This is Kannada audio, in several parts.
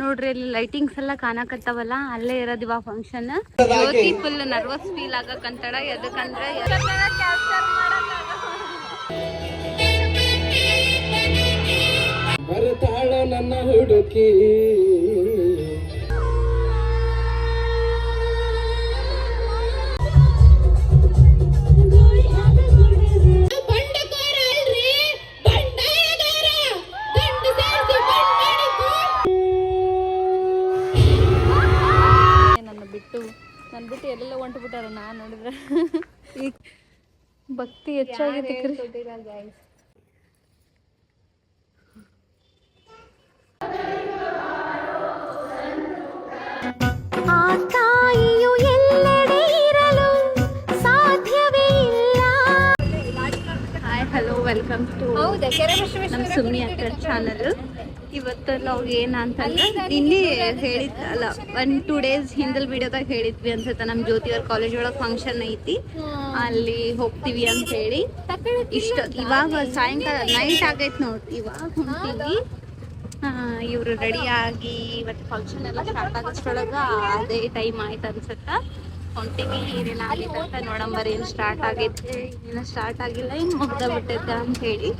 ನೋಡ್ರಿ, ಅಲ್ಲಿ ಲೈಟಿಂಗ್ಸ್ ಎಲ್ಲ ಕಾಣಕತ್ತಾವಲ್ಲ, ಅಲ್ಲೇ ಇರೋದ್ ಇವಾಗ function Jyoti full nervous feel ಆಗಕ್ಕಂತಡ ಎದಕ್ಕಂದ್ರೆ ಬರ್ತಾಳ ನನ್ನ ಹುಡುಕಿ. ಬಿಟ್ಟು ನನ್ನ ಬಿಟ್ಟು ಎಲ್ಲೆಲ್ಲ ಹೊಂಟು ಬಿಟ್ಟಾರ ನಾನು ನೋಡಿದ್ರೆ. ಈಗ ಭಕ್ತಿ ಹೆಚ್ಚಾಗಿ ಆ ತಾಯಿಯು ಎಲ್ಲೆಡೆ ಇರಲು ಸಾಧ್ಯವೇ ಇಲ್ಲ. ಹಾಯ್ ಹಲೋ ವೆಲ್ಕಮ್ ಟು ನಮ್ಮ ಸುಮ್ಮನೆ ಅಕ್ಕ ಚಾನಲ್ ಇವತ್ತು ನಾವು ಇಲ್ಲಿ ಹೇಳಿದ್ ಅಲ್ಲ ಒನ್ ಟೂ ಡೇಸ್ ಹಿಂದಲ್ ವಿಡಿಯೋದಾಗ ಹೇಳಿದ್ವಿ ಅನ್ಸುತ್ತೆ ನಮ್ಮ ಜ್ಯೋತಿ ಅವ್ರ ಕಾಲೇಜ್ ಒಳಗ್ ಫಂಕ್ಷನ್ ಐತಿ. ಅಲ್ಲಿ ಹೋಗ್ತೀವಿ ಅಂತ ಹೇಳಿ. ಇಷ್ಟ ಇವಾಗ ಸಾಯಂಕಾಲ ನೈಟ್ ಆಗೈತ್ ನೋಡಿ ಇವಾಗ ಹೋಗ್ತೀವಿ ಇವರು ರೆಡಿ ಆಗಿ ಇವತ್ತು ಫಂಕ್ಷನ್ ಎಲ್ಲ ಸ್ಟಾರ್ಟ್ ಆಗೋಷ್ಟೊಳಗ ಅದೇ ಟೈಮ್ ಆಯ್ತು ಅನ್ಸುತ್ತೆ. ಹೊಂಟಿವಿ ಏನೇನು ಆಗಿತ್ತ ಅಂತ ನೋಡಂಬರ್ ಏನು ಸ್ಟಾರ್ಟ್ ಆಗೈತೆ ಏನ ಸ್ಟಾರ್ಟ್ ಆಗಿಲ್ಲ ಇನ್ನು ಮುಗ್ದ ಬಿಟ್ಟೈತೆ ಅಂತ ಹೇಳಿ.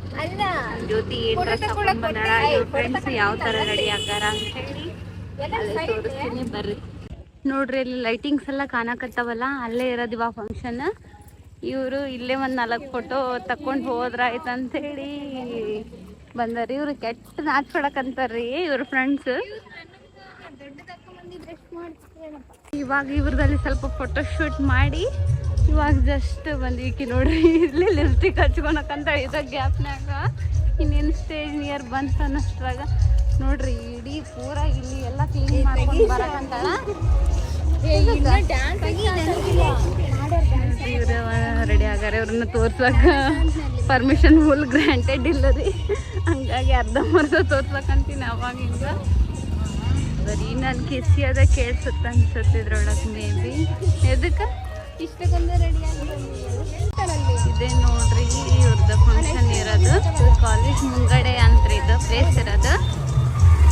ಜ್ಯೋತಿ ಏನ್ ಡ್ರೆಸ್ ಹಾಕೊಂಡ್ ಬಂದಾಳ ಇವ್ರ ಫ್ರೆಂಡ್ಸ್ ಯಾವ ತರ ರೆಡಿ ಆಗಾರ ಅಂತ ಹೇಳಿ ಅಲ್ಲೇ ತೋರಿಸ್ತೀನಿ ಬರ್ರಿ. ನೋಡ್ರಿ ಇಲ್ಲಿ ಲೈಟಿಂಗ್ಸ್ ಎಲ್ಲ ಕಾಣಕತ್ತವಲ್ಲ ಅಲ್ಲೇ ಇರೋದು ಇವಾಗ ಫಂಕ್ಷನ್ ಇವರು ಇಲ್ಲೇ ಒಂದು ನಾಲ್ಕು ಫೋಟೋ ತಕೊಂಡು ಹೋದ್ರಾಯ್ತು ಅಂತ ಹೇಳಿ ಬಂದಾರಿ ಇವ್ರು ಕೆಟ್ಟ ನಾಚ್ಕೊಡಕಂತಾರ್ರಿ ಇವ್ರ ಫ್ರೆಂಡ್ಸ್ ಇವಾಗ ಇವ್ರದಲ್ಲಿ ಸ್ವಲ್ಪ ಫೋಟೋ ಶೂಟ್ ಮಾಡಿ ಇವಾಗ ಜಸ್ಟ್ ಬಂದ್ವಿಕಿ ನೋಡ್ರಿ ಇಲ್ಲಿ ಲಿಪ್ಸ್ಟಿಕ್ ಹಚ್ಕೊಳಕಂತ ಇದ ಗ್ಯಾಪ್ನಾಗ ಇನ್ನೇನು ಸ್ಟೇಜ್ ನಿಯರ್ ಬಂತ ಅನ್ನಷ್ಟ್ರಾಗ ನೋಡ್ರಿ ಇಡೀ ಪೂರ ಇಲ್ಲಿ ಎಲ್ಲ ಕ್ಲೀನ್ ಮಾಡ್ಕೊಂಡು ಬರಕಂತಾಳ. ಇವ್ರ ರೆಡಿ ಆಗಾರೆ ಅವ್ರನ್ನ ತೋರ್ಸಕ ಪರ್ಮಿಷನ್ ಫುಲ್ ಗ್ರಾಂಟೆಡ್ ಇಲ್ಲ ರೀ. ಹಂಗಾಗಿ ಅರ್ಧಂಬರ್ಧ ತೋರ್ಸಕಂತೀನಿ ಅವಾಗಿಂದ ಬರೀ ನನ್ನ ಕಿಸಿ ಅದ ಕೇಳ್ಸುತ್ತ ಅನ್ಸುತ್ತೆ ಇದ್ರೊಳಗ್ ಮೇ ಬಿ. ಎದಕ್ಕೆ? ಇಷ್ಟಕ್ಕೊಂದು ರೆಡಿ ಇದೆ ನೋಡ್ರಿ ಇವ್ರದ್ದು ಫಂಕ್ಷನ್ ಇರೋದು. ಕಾಲೇಜ್ ಮುಂಗಡೆ ಅಂತ ಇದು ಪ್ಲೇಸ್ ಇರೋದು.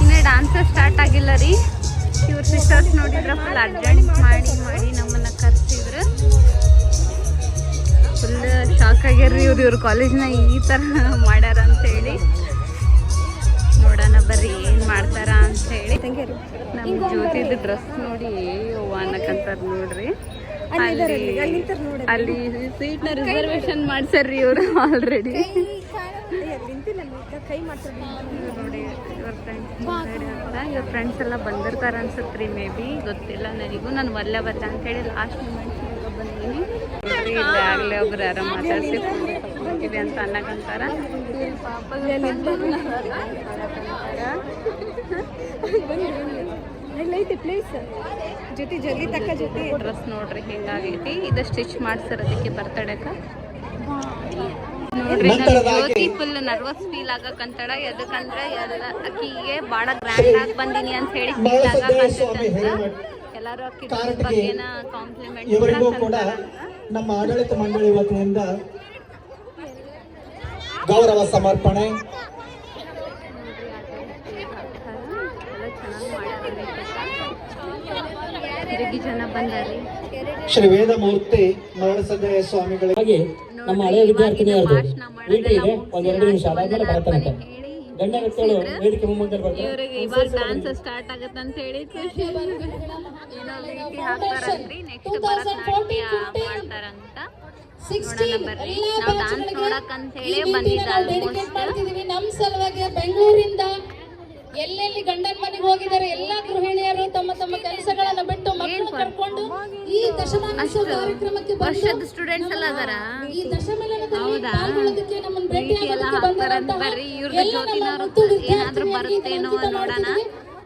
ಇನ್ನ ಡಾನ್ಸ್ ಸ್ಟಾರ್ಟ್ ಆಗಿಲ್ಲ ರೀ. ಇವ್ರ ಸಿಸ್ಟರ್ಸ್ ನೋಡಿದ್ರೆ ಫುಲ್ ಅರ್ಜೆಂಟ್ ಮಾಡಿ ಮಾಡಿ ನಮ್ಮನ್ನ ಕರ್ಸಿದ್ರು. ಫುಲ್ ಶಾಕ್ ಆಗ್ಯಾರ್ರಿ ಇವ್ರು ಇವ್ರ ಕಾಲೇಜ್ನ ಈ ಥರ ಮಾಡ್ಯಾರ ಅಂತೇಳಿ ನೋಡೋಣ ಬರ್ರಿ. ಮಾಡ್ತಾರ ಅಂತ ಹೇಳಿ. ನಮ್ ಜ್ಯೋತಿದ ಡ್ರೆಸ್ ನೋಡಿ ಅನ್ನಕಂತಾರ ನೋಡ್ರಿ. ಅಲ್ಲಿ ಸೀಟ್ನ ರಿಸರ್ವೇಶನ್ ಮಾಡ್ಸಾರ್ರಿ ಇವ್ರು ಆಲ್ರೆಡಿ ನೋಡಿ ಇವ್ರ ಫ್ರೆಂಡ್ಸ್ ಇವ್ರ ಫ್ರೆಂಡ್ಸ್ ಎಲ್ಲ ಬಂದಿರ್ತಾರ ಅನ್ಸತ್ರಿ ಮೇ ಬಿ ಗೊತ್ತಿಲ್ಲ ನನಗೂ ನಾನು ಒಲ್ಲೆ ಬಲ್ಲ ಅಂತ ಹೇಳಿ ಲಾಸ್ಟ್ ಮೂಮೆಂಟ್ ಬಂದೀನಿ. ಇಲ್ಲಿ ಆಗ್ಲೇ ಒಬ್ರು ಯಾರೋ ಮಾತಾಡ್ಸಿ ಅಂತ ಅನ್ನಕಂತಾರ ಪ್ಲೇಸ್ ಜೊತೆ ಜಲ್ಲಿ ತಕ್ಕ ಜೊತೆ ಡ್ರೆಸ್ ನೋಡ್ರಿ ಹಿಂಗಾಗೈತಿ. ಇದು ಸ್ಟಿಚ್ ಮಾಡ್ಸರ್ ಅದಕ್ಕೆ ಬರ್ತಡಕ. ನೋಡ್ರಿ ಜ್ಯೋತಿ ಫುಲ್ ನರ್ವಸ್ ಫೀಲ್ ಆಗಕಂತಾಳ ಎದಕ್ಕಂದ್ರೆ ಎಲ್ಲ ಅಕ್ಕಿಗೆ ಭಾಳ ಗ್ರ್ಯಾಂಡ್ ಆಗಿ ಬಂದಿನಿ ಅಂತ ಹೇಳಿ ಫೀಲ್ ಆಗಕಂತ ಎಲ್ಲಾರು ಅಕ್ಕಿ ಬಗ್ಗೆನ ಕಾಂಪ್ಲಿಮೆಂಟ್ ಕೂಡ ನಮ್ಮ ಆಡಳಿತ ಮಂಡಳಿ ವತಿಯಿಂದ ಗೌರವ ಸಮರ್ಪಣೆ. ಶ್ರೀ ವೇದಮೂರ್ತಿ ನವರಸಂಜಯ ಸ್ವಾಮಿಗಳಿಗೆ. ಹಾಗೆ ನಮ್ಮ ಹಳೆಯ ವಿದ್ಯಾರ್ಥಿನಿಯರದು ಭೇಟಿ ಇದೆ ಒಂದೆರಡು ನಿಮಿಷ ಅದಾದ್ಮೇಲೆ ಬರ್ತಾನಂತೆ ಗಂಡ ವ್ಯಕ್ತಿಗಳು ವೇದಿಕೆ ಮುಂದೆ ಬರ್ತಾರೆ ಇವ್ರಿಗೆ ಇವಾಗ ಡ್ಯಾನ್ಸ್ ಸ್ಟಾರ್ಟ್ ಆಗುತ್ತೆ ಅಂತ ಹೇಳಿ ಖುಷಿ ಏನೋ ರೀತಿ ಹಾಕ್ತಾರಂತ್ರಿ ನೆಕ್ಸ್ಟ್ ಭರತನಾಟ್ಯ ಮಾಡ್ತಾರಂತ. ನಮ್ ಸಲುವಾಗಿ ಬೆಂಗಳೂರಿಂದ ಎಲ್ಲೆಲ್ಲಿ ಗಂಡನ ಮನೆಗೆ ಹೋಗಿದ್ದಾರೆ ಎಲ್ಲಾ ಗೃಹಿಣಿಯರು ತಮ್ಮ ತಮ್ಮ ಕೆಲಸಗಳನ್ನ ಬಿಟ್ಟು ಮಕ್ಕಳು ಕರ್ಕೊಂಡು ಈ ದಶಮಾನೋತ್ಸವ ಕಾರ್ಯಕ್ರಮಕ್ಕೆ ಬಂದು ವರ್ಷದ ಸ್ಟೂಡೆಂಟ್ಸ್ ಎಲ್ಲ ಅದಾರ? ಈ ದಶಮಿಲನದಲ್ಲಿ ಹೌದಾ? ಪಾಲ್ಗೊಳ್ಳೋದಕ್ಕೆ ನಮ್ಮನ್ನ ಬಂದಿರುವಂತಹ ಎಲ್ಲ ನಮ್ಮ ಏನಾದ್ರೂ ಬರುತ್ತೇನೋ ನೋಡೋಣ.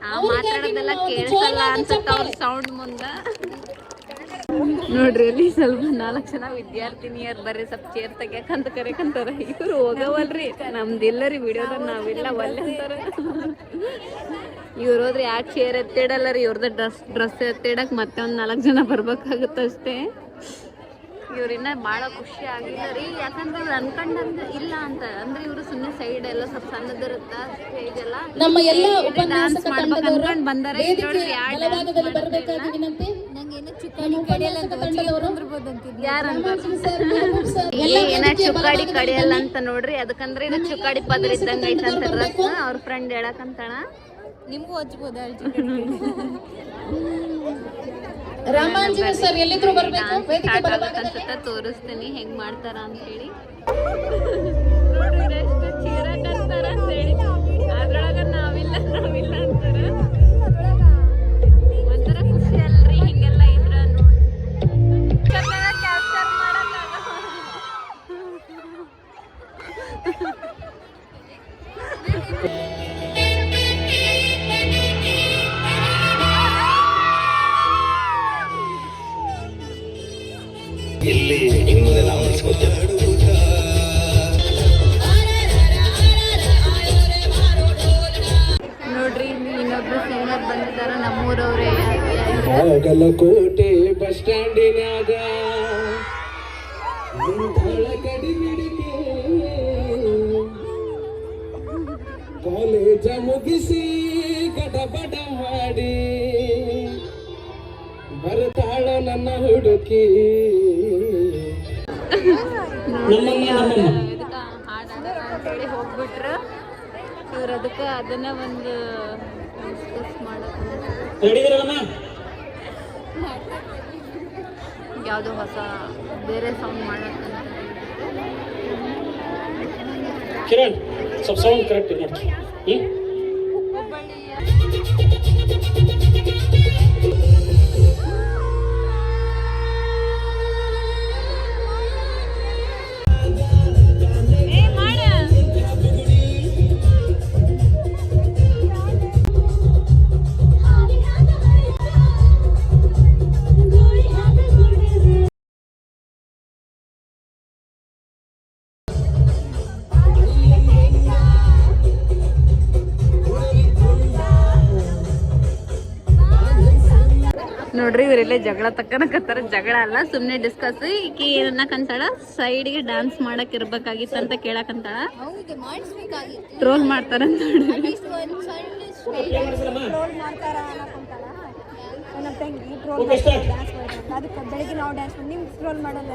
ಆ ಮಾತಾಡೋದೆಲ್ಲ ಕೇಳಿಸಲ್ಲ ಅನ್ಸುತ್ತೆ ಅವ್ರ ಸೌಂಡ್ ಮುಂದ. ನೋಡ್ರಿ ಅಲ್ಲಿ ಸ್ವಲ್ಪ ನಾಲ್ಕು ಜನ ವಿದ್ಯಾರ್ಥಿನಿಯರ್ ಬರ್ರಿ ಸ್ವಲ್ಪ ಚೇರ್ ತೆಗಿಯಕಂತ ಕರೆಕಂತಾರ ಇವ್ರು ಹೋಗವಲ್ರಿ. ನಮ್ದಿಲ್ಲ ರೀ ವಿಡಿಯೋದಾಗ ನಾವಿಲ್ಲ ಒಲ್ಲೆ ಅಂತಾರ. ಇವ್ರು ಹೋದ್ರೆ ಯಾಕೆ ಚೇರ್ ಎತ್ತಿಡಲ್ಲ ರೀ ಇವ್ರದ್ದು ಡ್ರೆಸ್ ಡ್ರೆಸ್ ಎತ್ತಿಡಕ್ ಮತ್ತೆ ಒಂದ್ ನಾಲ್ಕು ಜನ ಬರ್ಬೇಕಾಗತ್ತಷ್ಟೇ ಇವ್ರಿನ್ನ ಬಹಳ ಖುಷಿ ಆಗಿಲ್ಲ ರೀ. ಯಾಕಂದ್ರೆ ಇವ್ರು ಅನ್ಕೊಂಡಂಗ ಇಲ್ಲ ಅಂತ. ಅಂದ್ರೆ ಇವರು ಸುಮ್ಮನೆ ಸೈಡ್ ಎಲ್ಲ ಸ್ವಲ್ಪ ಸಣ್ಣದಿರುತ್ತ ಸ್ಟೇಜ್ ಎಲ್ಲ ನಮ್ಮ ಎಲ್ಲ ಡಾನ್ಸ್ ಮಾಡ್ಬೇಕು ಅನ್ಕೊಂಡ್ ಬಂದಾರೆ. ಬರಬೇಕಾದ ವಿನಂತಿ ಏನ ಚುಕ್ಕಾಡಿ ಕಡಿಯಲ್ಲ ಅಂತ ನೋಡ್ರಿ ಅದಕ್ಕಂದ್ರೆ ಇದು ಚುಕ್ಕಾಡಿ ಪದ್ರ ಇದ್ದಂಗ ಐತಂತ ಡ್ರೆಸ್ ಅವ್ರ ಫ್ರೆಂಡ್ ಹೇಳಕಂತಾಳ ನಿಮ್ಗೂ ಹಚ್ಬೋದ ರಾಮಾಂಜನ ಸರ್ ಎಲ್ಲಿದ್ರು ಬರ್ಬೇಕು? ವೇದಿಕೆ ತೋರಿಸ್ತೀನಿ ಹೆಂಗ್ ಮಾಡ್ತಾರ ಅಂತ ಹೇಳಿ ನೋಡ್ರಿ ಎಷ್ಟು ಚೀರಾಕಂತಾರ ಅಂತ ಹೇಳಿ. ಅದ್ರೊಳಗ ನಾವಿಲ್ಲ ನಾವಿಲ್ಲ ಅಂತಾರ. ಕಾಲೇಜ ಮುಗಿಸಿ ಗಡಬಡ ಮಾಡಿ ಬರ್ತಾಳ ನನ್ನ ಹುಡುಕಿ. ಅಂತೇಳಿ ಹೋಗ್ಬಿಟ್ರು ಇವ್ರು ಅದಕ್ಕೆ ಅದನ್ನ ಒಂದು ಯಾವುದೋ ಹೊಸ, ಬೇರೆ ಸಾಂಗ್ ಮಾಡಕ್ಕಂತ ಕಿರಣ್ ಸ್ವಲ್ಪ ಸೌಂಡ್ ಕರೆಕ್ಟ್ ಮಾಡ್ತಿ ಹ್ಮ್ ನೋಡ್ರಿ ಇವರೆಲ್ಲ ಜಗಳ ತಕ್ಕನಕತ್ತಾರ ಜಗಳ ಅಲ್ಲ ಸುಮ್ಮನೆ ಡಿಸ್ಕಸ್ ಈಕಿ ಏನನ್ನಕಂತಾಳ ಸೈಡ್ಗೆ ಡ್ಯಾನ್ಸ್ ಮಾಡಕ್ ಇರ್ಬೇಕಾಗಿತ್ತು ಅಂತ ಕೇಳಕಂತಾಳ ಟ್ರೋಲ್ ಮಾಡ್ತಾರ ಬೆಳಿಗ್ಗೆ ನಾವು ಡ್ಯಾನ್ಸ್ ಮಾಡಿ ನಿಮ್ಗೆ ಟ್ರೋಲ್ ಮಾಡೋಲ್ಲ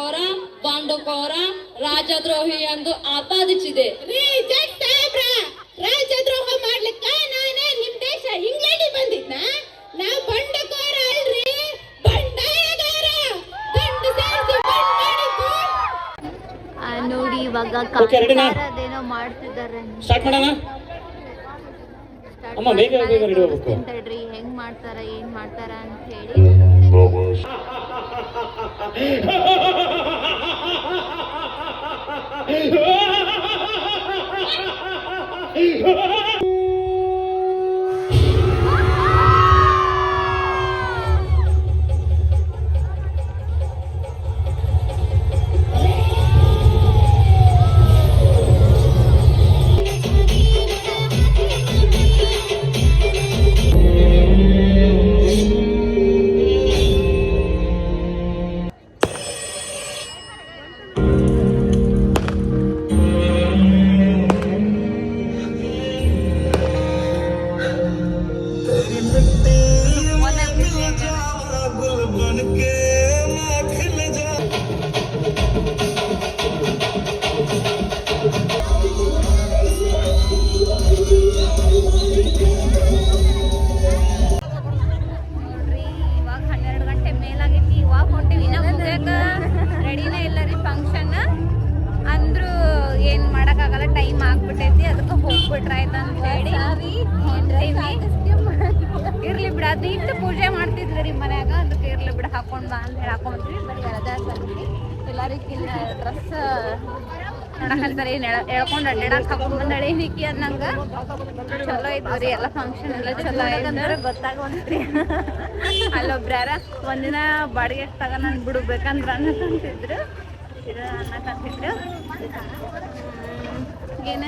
ಸುಲಿಗೆಕೋರ ಬಾಂಡುಕೋರ ರಾಜದ್ರೋಹಿ ಎಂದು ಆಪಾದಿಸಿದೆ. ರಾಜದ್ರೋಹ ಮಾಡ್ಲಿಕ್ಕ ನಾನೇ ನಿಮ್ ದೇಶ ಇಂಗ್ಲೆಂಡ್ ಬಂದಿದ್ನ? ನಾ ಅಲ್ರಿ ಬಂಡ್ ಮಾಡಿದ್ದು. ಆ, ನೋಡಿ ಇವಾಗ ಅದೇನೋ ಮಾಡ್ತಿದ್ದಾರೆ. ಸ್ಟಾರ್ಟ್ ಮಾಡೋಣ? ಅಮ್ಮ, ಬೇಗ ಬೇಗ ಆಗ್ಬೇಕು. ತಡ್ರಿ ಹೆಂಗ್ ಮಾಡ್ತಾರ ಏನ್ ಮಾಡ್ತಾರ ಅಂತ ಹೇಳಿ. Oh! ಪೂಜೆ ಮಾಡ್ತಿದ್ವಿ ರೀ ಮನ್ಯಾಗ ಅದಕ್ಕೆ ಇರ್ಲಿ ಬಿಡ ಹಾಕೊಂಡ್ ಬಾ ಅಂತ ಹೇಳಿ ಹಾಕೊಂಡ್ರಿ ಬರೀ ಅದ ಬಂದ್ರಿ ಎಲ್ಲರಿಗಿನ್ನ ಡ್ರೆಸ್ ನೋಡಕಂತಾರೆ ಎಳ್ಕೊಂಡು ಅಡ್ಡಾಡಕ್ ಹಾಕೊಂಡ್ ಬಂದಳಿ ನಿಕ್ಕಿ ಅನ್ನಂಗ. ಚಲೋ ಐತ್ರಿ ರೀ ಎಲ್ಲ ಫಂಕ್ಷನ್ ಎಲ್ಲ ಚಲೋ ಆಯ್ತಂದ್ರೆ ಗೊತ್ತಾಗೊಂತ್ರಿ. ಅಲ್ಲೊಬ್ರ ಯಾರ ಒಂದಿನ ಬಾಡಿಗೆ ತಗ ನಾನು ಬಿಡ್ಬೇಕಂದ್ರ ಅನ್ನಕಂತಿದ್ರು. ಇದು ಅನ್ನಕಂತಿದ್ರು. ಏನ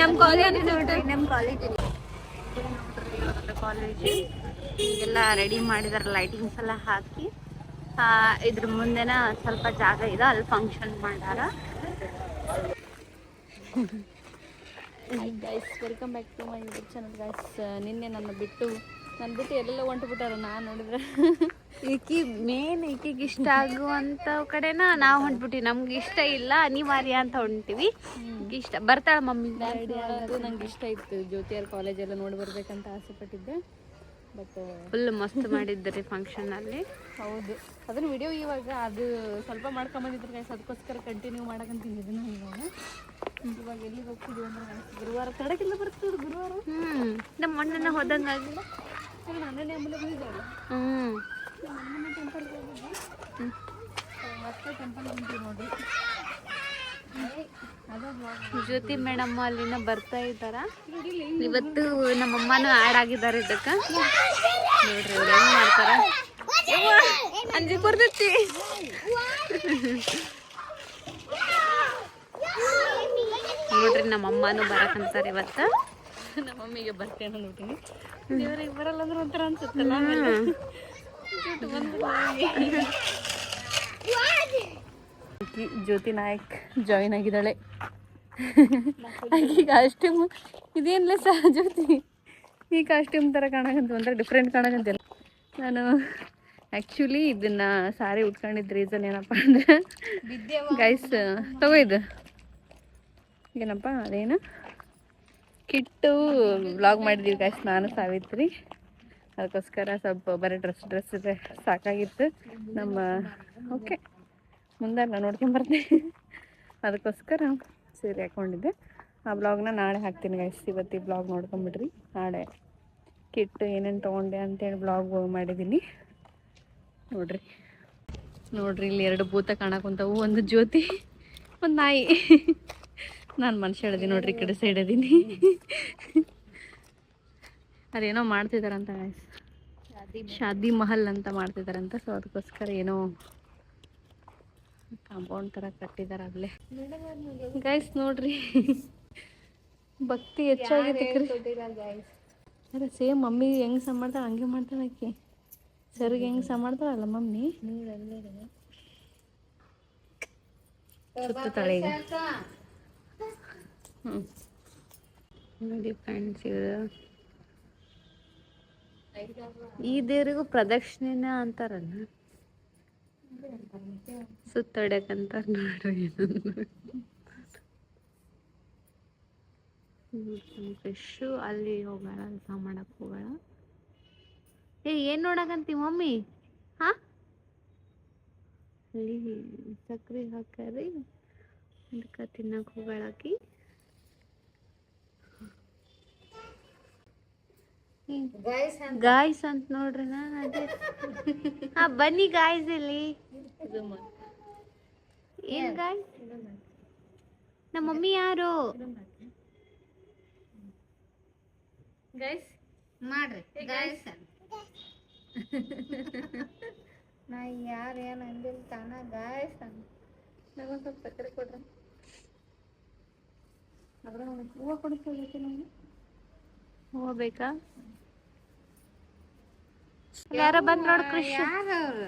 ನಮ್ಮ ಕಾಲೇಜ್ ನಮ್ಮ ಕಾಲೇಜ್ ಕಾಲೇಜ್ ಎಲ್ಲ ರೆಡಿ ಮಾಡಿದಾರೆ ಲೈಟಿಂಗ್ಸ್ ಎಲ್ಲ ಹಾಕಿ ಇದ್ರ ಮುಂದೆನ ಸ್ವಲ್ಪ ಜಾಗ ಇದೆ ಅಲ್ಲಿ ಫಂಕ್ಷನ್ ಮಾಡಾರ guys welcome back to my YouTube channel guys ನಿನ್ನೆ ನನ್ನ ಬಿಟ್ಟು ನನ್ನ ಬಿಟ್ಟು ಎಲ್ಲೆಲ್ಲ ಹೊಂಟುಬಿಟ್ಟಾರ ನಾನು ನೋಡಿದ್ರೆ. ಈಕಿ ಮೇನ್ ಈಕಿಗೆ ಇಷ್ಟ ಆಗುವಂತ ಕಡೆನ ನಾವು ಹೊಂಟ್ಬಿಟ್ಟಿವಿ ನಮ್ಗೆ ಇಷ್ಟ ಇಲ್ಲ ಅನಿವಾರ್ಯ ಅಂತ ಹೊಂಟಿವಿ. ಇಷ್ಟ. ಬರ್ತಾಳೆ ಮಮ್ಮಿ. ನಂಗೆ ಇಷ್ಟ ಇತ್ತು. ಜ್ಯೋತಿಯರ್ ಕಾಲೇಜ್ ಎಲ್ಲ ನೋಡಿ ಬರ್ಬೇಕಂತ ಆಸೆ ಪಟ್ಟಿದ್ದೆ. ಬಟ್ ಫುಲ್ ಮಸ್ತ್ ಮಾಡಿದ್ರಿ ಫಂಕ್ಷನ್ ಅಲ್ಲಿ. ಹೌದು. ಅದನ್ನ ವಿಡಿಯೋ ಇವಾಗ ಅದು ಸ್ವಲ್ಪ ಮಾಡ್ಕೊಂಬಂದಿದ್ರು ಗೈಸ್ ಅದಕ್ಕೋಸ್ಕರ ಕಂಟಿನ್ಯೂ ಮಾಡಕಂತೀನಿ ಇದನ್ನ ಇವಾಗ. ಇವಾಗ ಎಲ್ಲಿಗೆ ಹೋಗ್ತಿದ್ವಿ ಅಂದ್ರೆ ಗುರುವಾರ ತಡಕಿಲ್ಲ ಬರ್ತಿದ್ರು ಗುರುವಾರ. ಹ್ಮ್. ನಮ್ಮ ಅಣ್ಣನ ಹೋದಂಗ ಆಗಿಲ್ಲ ಹ್ಞೂ ಅಣ್ಣನ ಹ್ಮ್. ಮತ್ತೆ ಟೆಂಪಲ್ ಬಂತೀವಿ ನೋಡ್ರಿ. ಜ್ಯೋತಿ ಮೇಡಮ್ ಅಲ್ಲಿನ ಬರ್ತಾ ಇದ್ದಾರ? ಇವತ್ತು ನಮ್ಮಮ್ಮನೂ ಆಡ್ ಆಗಿದ್ದಾರೆ ಇದಕ್ಕ. ನೋಡ್ರಿ ಇವ್ರು ಹೆಂಗ್ ಮಾಡ್ತಾರ. ಅಂಜಿ ಬರ್ತೈತಿ ನೋಡ್ರಿ ನಮ್ಮಮ್ಮನೂ ಬರಕಂತಾರ ಇವತ್ತ. ನಮ್ಮ ಮಮ್ಮಿಗೆ ಬರ್ತೇನೆ ಅಂದ್ಬಿಟ್ಟಿನಿ ದೇವ್ರಿಗೆ ಬರಲ್ಲ ಅಂದ್ರೆ ಒಂಥರ ಅನ್ಸುತ್ತಲ್ಲ ಆಕಿ ಜ್ಯೋತಿ ನಾಯಕ್ ಜಾಯಿನ್ ಆಗಿದ್ದಾಳೆ. ಆಕಿ ಕಾಸ್ಟ್ಯೂಮ್ ಇದೇನಿಲ್ಲ ಸಹ ಜ್ಯೋತಿ? ಈ ಕಾಸ್ಟ್ಯೂಮ್ ಥರ ಕಾಣಕಂತ ಒಂಥರ ಡಿಫ್ರೆಂಟ್ ಕಾಣಕಂತಿಲ್ಲ. ನಾನು ಆ್ಯಕ್ಚುಲಿ ಇದನ್ನು ಸಾರಿ ಉಟ್ಕೊಂಡಿದ್ದ ರೀಸನ್ ಏನಪ್ಪ ಅಂದ್ರೆ ಗೈಸ್ ತಗೋ ಇದು. ಏನಪ್ಪ ಅದೇನು? ಕಿಟ್ಟು ವ್ಲಾಗ್ ಮಾಡಿದ್ದೀವಿ ಗೈಸ್ ನಾನು ಸಾವಿತ್ರಿ. ಅದಕ್ಕೋಸ್ಕರ ಸ್ವಲ್ಪ ಬರೀ ಡ್ರೆಸ್ ಡ್ರೆಸ್ ಇದೆ. ಸಾಕಾಗಿತ್ತು. ನಮ್ಮ ಓಕೆ ಮುಂದೆ ನಾನು ನೋಡ್ಕೊಂಬರ್ತೀನಿ ಅದಕ್ಕೋಸ್ಕರ ಸೀರೆ ಹಾಕ್ಕೊಂಡಿದ್ದೆ ಆ ಬ್ಲಾಗ್ನ ನಾಳೆ ಹಾಕ್ತೀನಿ ಗೈಸ್ ಇವತ್ತು ಈ ಬ್ಲಾಗ್ ನೋಡ್ಕೊಂಬಿಡ್ರಿ. ನಾಳೆ ಕಿಟ್ಟು ಏನೇನು ತೊಗೊಂಡೆ ಅಂತೇಳಿ ಬ್ಲಾಗ್ ಮಾಡಿದ್ದೀನಿ ನೋಡ್ರಿ. ನೋಡ್ರಿ ಇಲ್ಲಿ ಎರಡು ಭೂತ ಕಾಣಕುಂತವು. ಒಂದು ಜ್ಯೋತಿ ಒಂದು ನಾಯಿ. ನಾನು ಮನುಷ್ಯ ಹೇಳಿದೆ ನೋಡ್ರಿ ಈ ಕಡೆ ಸೈಡ್ ಅದೀನಿ. ಅದೇನೋ ಮಾಡ್ತಿದಾರಂತ ಗೈಸ್ ಶಾದಿ ಮಹಲ್. ಅಂತ ಮಾಡ್ತಿದಾರಂತ. ಸೊ ಅದಕ್ಕೋಸ್ಕರ ಏನೋ ಕಾಂಪೌಂಡ್ ತರ ಕಟ್ಟಿದಾರ ಅಲ್ಲೇ. ಗೈಸ್ ನೋಡ್ರಿ. ಭಕ್ತಿ ಹೆಚ್ಚಾಗೈತೆ ಅರೆ ಸೇಮ್ ಮಮ್ಮಿ ಹೆಂಗ್ ಸಹ ಮಾಡ್ತಾಳೆ ಹಂಗೆ ಮಾಡ್ತಾಳೆ ಅಕ್ಕಿ ಸರಿಗೆ ಹೆಂಗ್ ಸಹ ಮಾಡ್ತಾಳಲ್ಲ ಮಮ್ಮಿ? ಸುತ್ತಾಳೆ ಈಗ. ಹ್ಞೂ ನೋಡಿ ಫ್ರೆಂಡ್ಸ್ ಇದು ಈ ದೇವ್ರಿಗೂ ಪ್ರದಕ್ಷಿಣೆನ ಅಂತಾರಲ್ಲ. ಸುತ್ತಾಡಕಂತಾರ ನೋಡ್ರಿ ಫ್ರೆಶ್ಶು ಅಲ್ಲಿ ಹೋಗೋಣ ಸಹ ಮಾಡಕ್ಕೆ ಹೋಗೋಣ. ಏ, ಏನ್ ನೋಡಕಂತಿ ಮಮ್ಮಿ? ಹಾ? ಅಲ್ಲಿ ಸಕ್ರೆ ಹಾಕಿ ಅದಕ್ಕೆ ತಿನ್ನಕ್ ಹೋಗಳಾಕಿ ಗಾಯ್ಸ್ ಅಂತ. ನೋಡ್ರಿ ನಾನು ಅದೇ. ಹಾ ಬನ್ನಿ ಗಾಯ್ಸ್ ಇಲ್ಲಿ. ಏನ್ ಗಾಯ್ಸ್ ನಮ್ಮ ಮಮ್ಮಿ ಯಾರು? ಗೈಸ್ ಮಾಡ್ರಿ. ಗಾಯ್ಸ್ ನಾ ಯಾರು ಏನು ಅಂದಿಲ್ಲ ತಾನ ಗಾಯ್ಸ್ ಅಂತ. ನನಗೊಂದು ಸ್ವಲ್ಪ ಸಕ್ಕರೆ ಕೊಡ್ರಿ. ಅದ್ರ ಹೂವು ಕೊಡಿಸ್ಕೊಳ್ಬೇಕು ನನಗೆ ಹೋಗ್ಬೇಕಾ ಯಾರ ಬಂದ್ ನೋಡ್ ತಕ್ಕಿಗೆ ಅವ್ರ?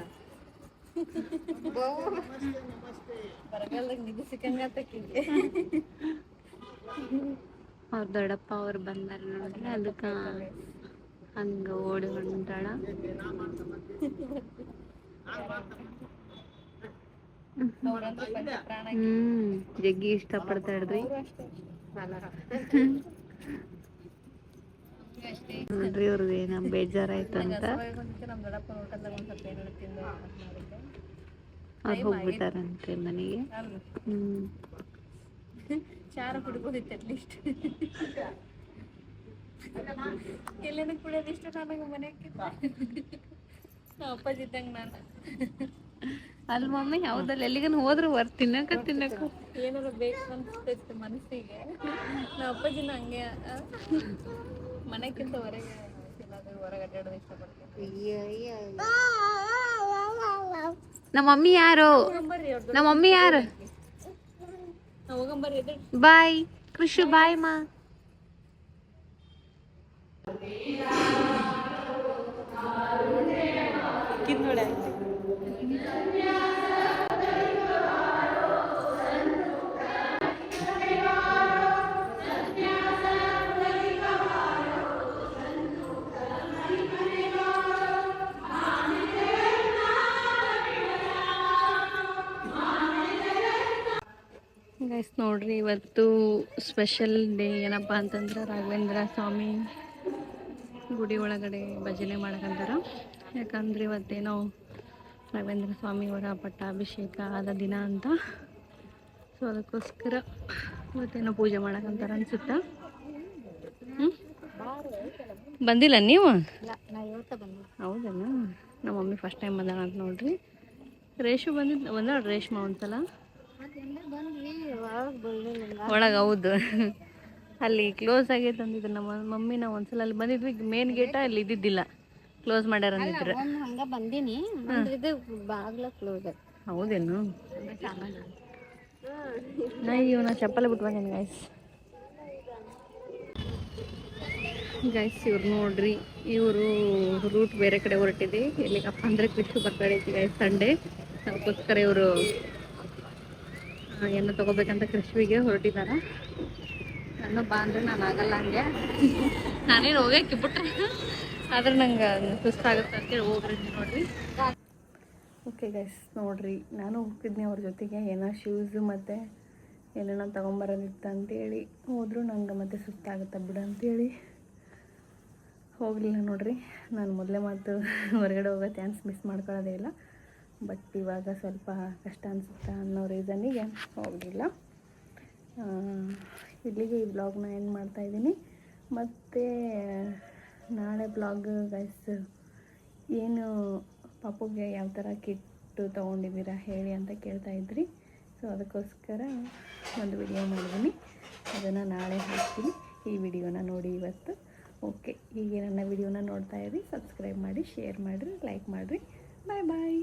ದೊಡ್ಡಪ್ಪ ಅವ್ರು ಬಂದಾರ ನೋಡ್ರಿ ಅದಕ್ಕ ಹಂಗ ಓಡಿ ಹೊಂಟಾಳ. ಹ್ಮ್ ಜಗ್ಗಿ ಇಷ್ಟಪಡ್ತಾಳ್ರಿ. ನೋಡ್ರಿ ಅವ್ರದ್ದು ನಮ್ ಬೇಜಾರಾಯ್ತಂತ. ಅವ್ರು ಹೋಗ್ಬಿಟ್ಟಾರಂತೆ ಮನೆಗೆ. ಹ್ಮ್. ಚಾರ ಕುಡ್ಬೋದಿತ್ತು ಅಟ್ಲೀಸ್ಟ್ ಎಲ್ಲೇನ ಕುಡಿಯೋದು ಇಷ್ಟ ನನಗೆ ಮನೆಗೆ ಅಪ್ಪಾಜಿ ಇದ್ದಂಗೆ ನಾನು. ಅಲ್ಲಿ ಮಮ್ಮಿ ಹೌದಲ್ಲ ಎಲ್ಲಿಗನ ಹೋದ್ರು ವರ್ ತಿನ್ನಕ ತಿನ್ನಕ. ಏನಾರ ಬೇಕು ಅನ್ಸ್ತೈತೆ ಮನಸ್ಸಿಗೆ. ನಮ್ಮ ಅಪ್ಪಾಜಿನ ಹಂಗೆ. ಮನೆಗಿಂತ ಹೊರಗೆ ಹೊರಗೆ ಅಡ್ಡಾಡೋದು ಇಷ್ಟಪಡ್ತೀನಿ ನಮ್ಮ ಮಮ್ಮಿ ಯಾರು? ನಮ್ಮ ಮಮ್ಮಿ ಯಾರು? ಬಾಯ್. ಕೃಷಿ ಬಾಯ್ ಮಾ. ಇವತ್ತು ಸ್ಪೆಷಲ್ ಡೇ ಏನಪ್ಪ ಅಂತಂದ್ರೆ ರಾಘವೇಂದ್ರ ಸ್ವಾಮಿ ಗುಡಿ ಒಳಗಡೆ ಭಜನೆ ಮಾಡಕಂತಾರ. ಯಾಕಂದ್ರೆ ಇವತ್ತೇನೋ ರಾಘವೇಂದ್ರ ಸ್ವಾಮಿಯವರ ಪಟ್ಟಾಭಿಷೇಕ ಆದ ದಿನ ಅಂತ. ಸೊ ಅದಕ್ಕೋಸ್ಕರ ಇವತ್ತೇನೋ ಪೂಜೆ ಮಾಡಕಂತಾರ ಅನ್ಸುತ್ತಾ? ಬಂದಿಲ್ಲ ನೀವು? ಹೌದಲ್ಲ ನಮ್ಮ ಮಮ್ಮಿ ಫಸ್ಟ್ ಟೈಮ್ ಬಂದಾಳ ಅಂತ ನೋಡ್ರಿ. ರೇಷು ಬಂದಿದ್ದು ಬಂದಾಳ ರೇಷ್ಮಾ ಒಂದ್ಸಲ? ಒಳಗೆ ಹೌದು. ಅಲ್ಲಿ ಕ್ಲೋಸ್ ಆಗೈತೆ ಅಂದಿದ್ರು ನಮ್ಮ ಮಮ್ಮಿ ನಾವು ಒಂದ್ಸಲ ಅಲ್ಲಿ ಬಂದಿದ್ವಿ. ಮೇನ್ ಗೇಟ ಅಲ್ಲಿ ಇದ್ದಿದ್ದಿಲ್ಲ. ಕ್ಲೋಸ್ ಮಾಡ್ಯಾರ ಅಂದಿದ್ರು. ಹಂಗ ಬಂದೀನಿ. ಇದು ಬಾಗ್ಲ ಕ್ಲೋಸ್ ಹೌದೇನು? ನಾ ಚಪ್ಪಲಿ ಬಿಟ್ಟು ಬಂದೇನೆ ಗೈಸ್ ಗೈಸ್ ಇವ್ರು ನೋಡ್ರಿ ಇವರು ರೂಟ್ ಬೇರೆ ಕಡೆ ಹೊರಟಿದೆ. ಎಲ್ಲಿಗಪ್ಪ ಅಂದ್ರೆ ಕೃಷಿ ಬರ್ತಾ ಐತಿ ಗೈಸ್ ಸಂಡೇ ಅದಕ್ಕೋಸ್ಕರ ಇವರು ಏನೋ ತಗೋಬೇಕಂತ ಕೃಷಿಗೆ ಹೊರಟಿದಾರ ನಾನು ಬಾ ಅಂದ್ರೆ ನಾನು ಆಗಲ್ಲ ಹಂಗೆ. ನಾನೇನು ಹೋಗಕ್ಕೆ ಬಿಟ್ರೆ ಆದ್ರೆ ನಂಗೆ ಸುಸ್ತಾಗುತ್ತೆ ಅಂತೇಳಿ ಹೋಗ್ರಿ ನೋಡ್ರಿ ಓಕೆ ಗೈಸ್ ನೋಡ್ರಿ, ನಾನು ಹೋಗ್ತಿದ್ನಿ ಅವ್ರ ಜೊತೆಗೆ. ಏನೋ ಶೂಸು ಮತ್ತು ಏನೇನೋ ತೊಗೊಂಬರೋದಿತ್ತು ಅಂತೇಳಿ ಹೋದ್ರು. ನಂಗೆ ಮತ್ತೆ ಸುಸ್ತಾಗುತ್ತೆ ಬಿಡು ಅಂತೇಳಿ ಹೋಗಲಿಲ್ಲ ನೋಡ್ರಿ. ನಾನು ಮೊದಲೇ ಮಾತು ಹೊರಗಡೆ ಹೋಗೋ ಚಾನ್ಸ್ ಮಿಸ್ ಮಾಡ್ಕೊಳ್ಳೋದೇ ಇಲ್ಲ. ಬಟ್ ಇವಾಗ ಸ್ವಲ್ಪ ಕಷ್ಟ ಅನಿಸುತ್ತೆ ಅನ್ನೋ ರೀಸನ್ನಿಗೆ ಹೋಗಲಿಲ್ಲ. ಇಲ್ಲಿಗೆ ಈ ಬ್ಲಾಗ್ನ ಎಂಡ್ ಮಾಡ್ತಾಯಿದ್ದೀನಿ ಮತ್ತು, ನಾಳೆ ಬ್ಲಾಗ್ ಗೈಸ್ ಏನು ಪಾಪುಗೆ ಯಾವ ಥರ ಕಿಟ್ಟು ತೊಗೊಂಡಿದ್ದೀರಾ ಹೇಳಿ ಅಂತ ಕೇಳ್ತಾ ಇದ್ರಿ. ಸೊ ಅದಕ್ಕೋಸ್ಕರ ಒಂದು ವಿಡಿಯೋ ಮಾಡಿದ್ದೀನಿ. ಅದನ್ನು ನಾಳೆ ಹಾಕ್ತೀನಿ. ಈ ವಿಡಿಯೋನ ನೋಡಿ ಇವತ್ತು. ಓಕೆ ಹೀಗೆ ನನ್ನ ವಿಡಿಯೋನ ನೋಡ್ತಾ ಇರಿ. ಸಬ್ಸ್ಕ್ರೈಬ್ ಮಾಡಿ ಶೇರ್ ಮಾಡಿರಿ ಲೈಕ್ ಮಾಡಿರಿ. ಬಾಯ್ ಬಾಯ್